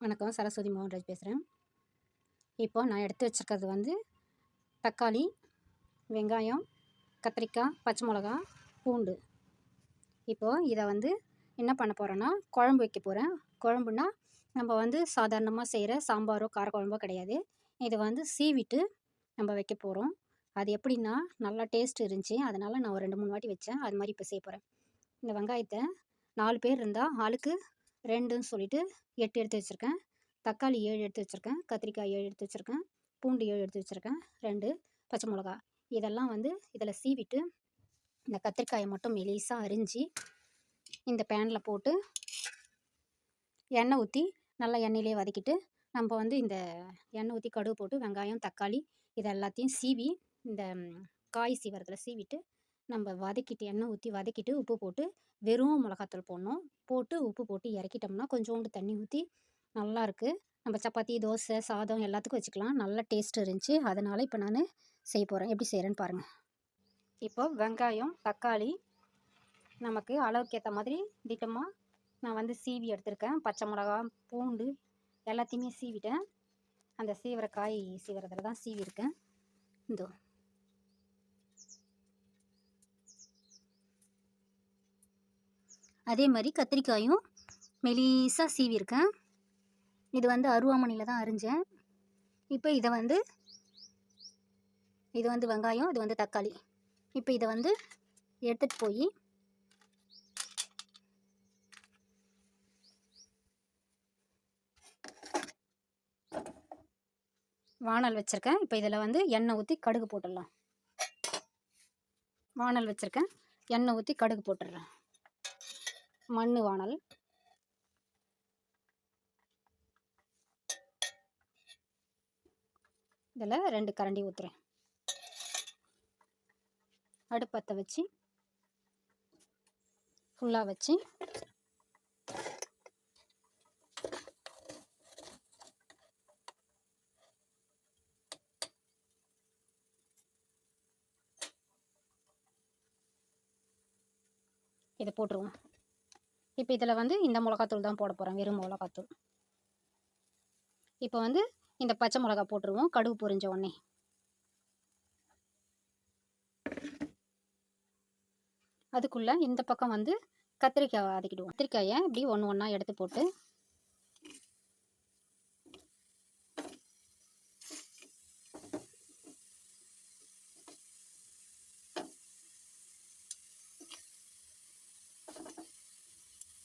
வணக்கம் சரஸ்வதி மோகன்ராஜ் பேசுகிறேன் இப்போ நான் எடுத்து வச்சுருக்கிறது வந்து தக்காளி வெங்காயம் கத்திரிக்காய் பச்சை மிளகா பூண்டு. இப்போது இதை வந்து என்ன பண்ண போகிறேன்னா குழம்பு வைக்க போகிறேன் குழம்புனா நம்ம வந்து சாதாரணமாக செய்கிற சாம்பாரோ காரக்குழம்போ கிடையாது. இதை வந்து சீவிட்டு நம்ம வைக்க போகிறோம் அது எப்படின்னா நல்லா டேஸ்ட் இருந்துச்சு. அதனால் நான் ஒரு ரெண்டு மூணு வாட்டி வச்சேன். அது மாதிரி இப்போ செய்ய போகிறேன் இந்த வெங்காயத்தை நாலு பேர் இருந்தால் ஆளுக்கு ரெண்டுன்னு சொல்லிட்டு எட்டு எடுத்து வச்சுருக்கேன். தக்காளி ஏழு எடுத்து வச்சுருக்கேன். கத்திரிக்காய் ஏழு எடுத்து வச்சுருக்கேன். பூண்டு ஏழு எடுத்து வச்சுருக்கேன். ரெண்டு பச்சை மிளகா. இதெல்லாம் வந்து இதில் சீவிட்டு இந்த கத்திரிக்காயை மட்டும் மெலிசாக அரிஞ்சு இந்த பேனில் போட்டு எண்ணெய் ஊற்றி நல்லா எண்ணெயிலே வதக்கிட்டு நம்ம வந்து இந்த எண்ணெய் ஊற்றி கடுகு போட்டு வெங்காயம் தக்காளி இது எல்லாத்தையும் சீவி இந்த காய் சீவரத்தில் சீவிட்டு நம்ம வதக்கிட்டு எண்ணெய் ஊற்றி வதக்கிட்டு உப்பு போட்டு வெறும் மிளகாத்தூள் போடணும். போட்டு உப்பு போட்டு இறக்கிட்டோம்னா கொஞ்சோண்டு தண்ணி ஊற்றி நல்லாயிருக்கு நம்ம சப்பாத்தி தோசை சாதம் எல்லாத்துக்கும் வச்சுக்கலாம். நல்ல டேஸ்ட் இருந்துச்சு. அதனால் இப்போ நான் செய்ய போகிறேன் எப்படி செய்கிறேன்னு பாருங்கள் இப்போ வெங்காயம் தக்காளி நமக்கு அளவுக்கு ஏற்ற மாதிரி திட்டமாக நான் வந்து சீவி எடுத்திருக்கேன். பச்சை மிளகா பூண்டு எல்லாத்தையுமே சீவிட்டேன். அந்த சீவிர காய் சீவிரத்தில் தான் சீவிருக்கேன் இந்த. அதே மாதிரி கத்திரிக்காயும் மெலிசாக சீவிருக்கேன் இது வந்து அருவாமனையில் தான் அரிஞ்சேன். இப்போ இதை வந்து இது வந்து வெங்காயம் இது வந்து தக்காளி. இப்போ இதை வந்து எடுத்துகிட்டு போய் வானல் வச்சுருக்கேன். இப்போ இதில் வந்து எண்ணெய் ஊற்றி கடுகு போட்டுடலாம். வானல் வச்சுருக்கேன். எண்ணெய் ஊற்றி கடுகு போட்டுடுறேன். மண் வானல் இதில் ரெண்டு கரண்டி ஊற்றுறேன் அடுப்பத்தை வச்சு ஃபுல்லாக வச்சு இதை போட்டுருவோம். இப்போ இதில் வந்து இந்த மிளகாத்தூள் தான் போட போகிறேன் வெறும் மிளகாத்தூள். இப்போ வந்து இந்த பச்சை மிளகா போட்டுருவோம். கடுகு பொரிஞ்ச உடனே. அதுக்குள்ளே இந்த பக்கம் வந்து கத்திரிக்காய் வதக்கிடுவோம். கத்திரிக்காயை இப்படி ஒன்று ஒன்றா எடுத்து போட்டு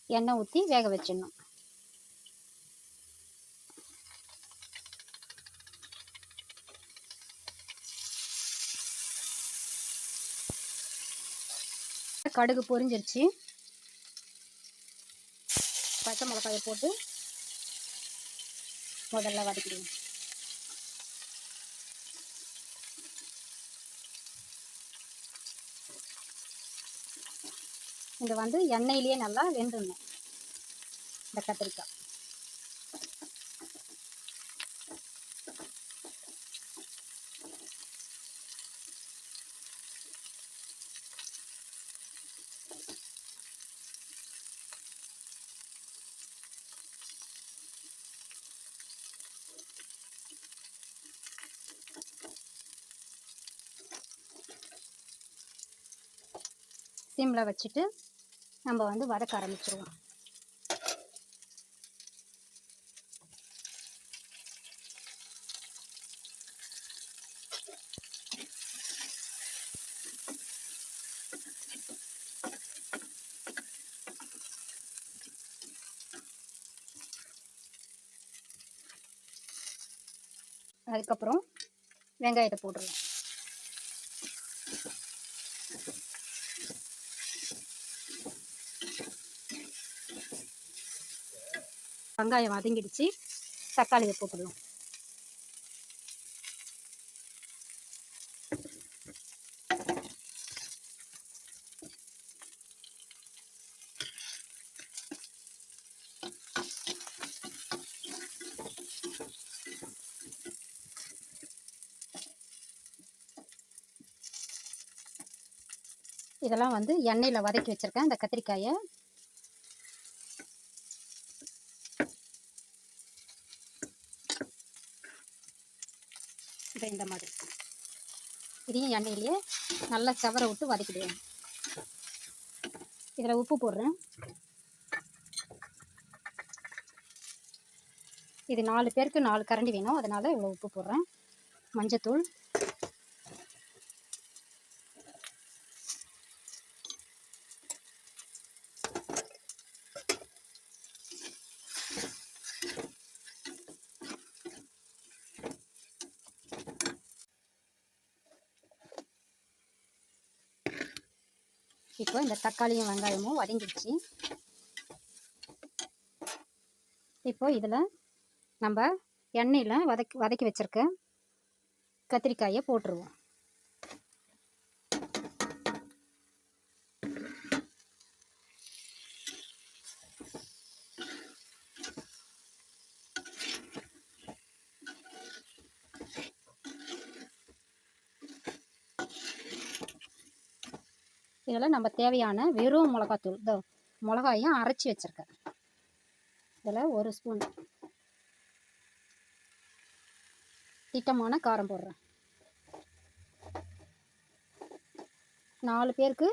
எண்ணெய் ஊற்றி வேக வச்சிடணும். கடுகு பொரிஞ்சிருச்சு. பச்சை மிளகாயை போட்டு முதல்ல வதக்கிடுவோம். இது வந்து எண்ணெயிலேயே நல்லா வெந்துடணும் இந்த கத்திரிக்காய். சிம்மில் வச்சுட்டு நம்ம வந்து வதக்க ஆரம்பிச்சிடுவோம் அதுக்கப்புறம் வெங்காயத்தை போட்டுருவோம். வெங்காயம் வதங்கிடுச்சு. தக்காளியை போட்டுடுவோம் இதெல்லாம் வந்து எண்ணெயில் வதக்கி வச்சுருக்கேன். இந்த கத்திரிக்காயை இப்போ இந்த மாதிரி. இதையும் எண்ணெயிலேயே நல்லா செவர விட்டு வதக்கிடுவேன். இதில் உப்பு போடுறேன். இது நாலு பேருக்கு நாலு கரண்டி வேணும். அதனால் இவ்வளோ உப்பு போடுறேன். மஞ்சத்தூள் இப்போ இந்த தக்காளியும் வெங்காயமும் வதங்கிடுச்சு. இப்போ இதில் நம்ம எண்ணெயில் வதக்கி வதக்கி வச்சுருக்க கத்திரிக்காயை போட்டுருவோம். இதில் நம்ம தேவையான வெறும் மிளகாத்தூள். இதோ மிளகாயும் அரைச்சி வச்சுருக்கேன். இதில் ஒரு ஸ்பூன் திட்டமான காரம் போடுறேன். நாலு பேருக்கு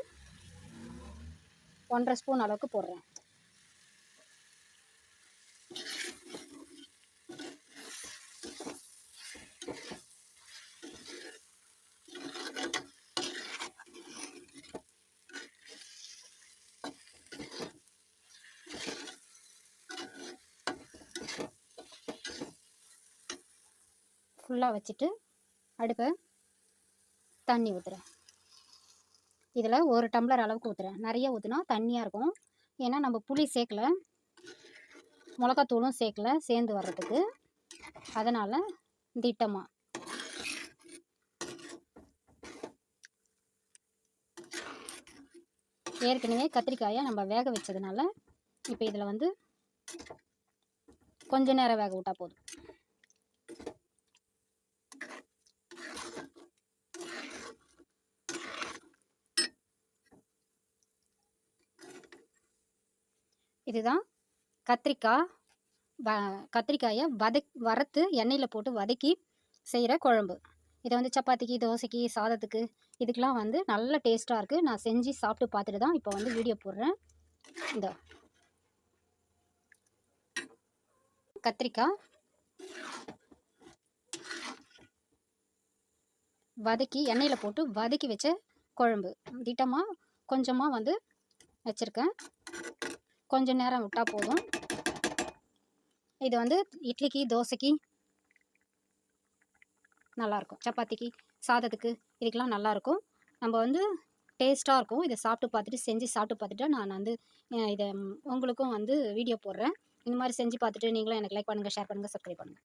ஒன்றரை ஸ்பூன் அளவுக்கு போடுறேன். ஃபுல்லாக வச்சுட்டு அடுப்பை தண்ணி ஊற்றுறேன் இதில் ஒரு டம்ளர் அளவுக்கு ஊற்றுறேன் நிறைய ஊற்றினா தண்ணியாக இருக்கும். ஏன்னா நம்ம புளி சேர்க்கல. மிளகாத்தூளும் சேர்க்கல. சேர்ந்து வர்றதுக்கு. அதனால் திட்டமாக ஏற்கனவே கத்திரிக்காயை நம்ம வேக வச்சதுனால இப்போ இதில் வந்து கொஞ்ச நேரம் வேக விட்டால் போதும். இதுதான் கத்திரிக்காய் வ கத்திரிக்காயை வதக் வறுத்து எண்ணெயில் போட்டு வதக்கி செய்கிற குழம்பு. இதை வந்து சப்பாத்திக்கு தோசைக்கு சாதத்துக்கு இதுக்கெலாம் வந்து நல்ல டேஸ்ட்டாக இருக்குது நான் செஞ்சு சாப்பிட்டு பார்த்துட்டு தான் இப்போ வந்து வீடியோ போடுறேன். இந்த. கத்திரிக்காய் வதக்கி எண்ணெயில் போட்டு வதக்கி வச்ச குழம்பு. திட்டமாக கொஞ்சமாக வந்து வச்சுருக்கேன். கொஞ்சம் நேரம் விட்டால் போதும். இது வந்து இட்லிக்கு தோசைக்கு நல்லாயிருக்கும் சப்பாத்திக்கு சாதத்துக்கு இதுக்கெலாம் நல்லாயிருக்கும் நம்ம வந்து டேஸ்ட்டாக இருக்கும். இதை சாப்பிட்டு பார்த்துட்டு செஞ்சு சாப்பிட்டு பார்த்துட்டு நான் வந்து இதை உங்களுக்கும் வந்து வீடியோ போடுறேன். இந்த மாதிரி செஞ்சு பார்த்துட்டு நீங்களும் எனக்கு லைக் பண்ணுங்கள் ஷேர் பண்ணுங்கள் சப்ஸ்கிரைப் பண்ணுங்கள்